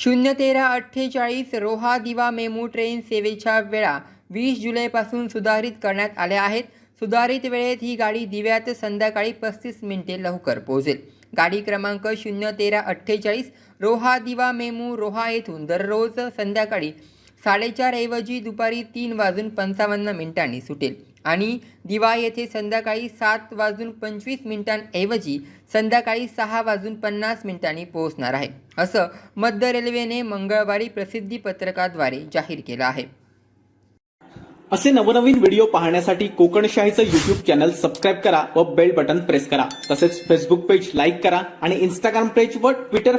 शून्य तेरा अठ्ठेचाळीस रोहा दिवा मेमू ट्रेन सेवेच्या वेळा वीस जुलैपासून सुधारित करण्यात आल्या आहेत. सुधारित वेळेत ही गाडी दिव्यात संध्याकाळी पस्तीस मिनिटे लवकर पोहोचेल. गाडी क्रमांक शून्य तेरा अठ्ठेचाळीस रोहा दिवा मेमू रोहा येथून दररोज संध्याकाळी साडेचार ऐवजी दुपारी तीन वाजून पंचावन्न मिनिटांनी सुटेल. आणि दिवा येथे संध्याकाळी सात वाजून पंचवीस मिनिटांऐवजी संध्याकाळी सहा वाजून पन्नास मिनिटांनी पोहोचणार आहे असं मध्य रेल्वेने मंगळवारी प्रसिद्धी पत्रकाद्वारे जाहीर केलं आहे. असे नवनवीन व्हिडिओ पाहण्यासाठी कोकणशाहीचं युट्यूब चॅनल सबस्क्राईब करा व बेल बटन प्रेस करा. तसेच फेसबुक पेज लाईक करा आणि इंस्टाग्राम पेज व ट्विटर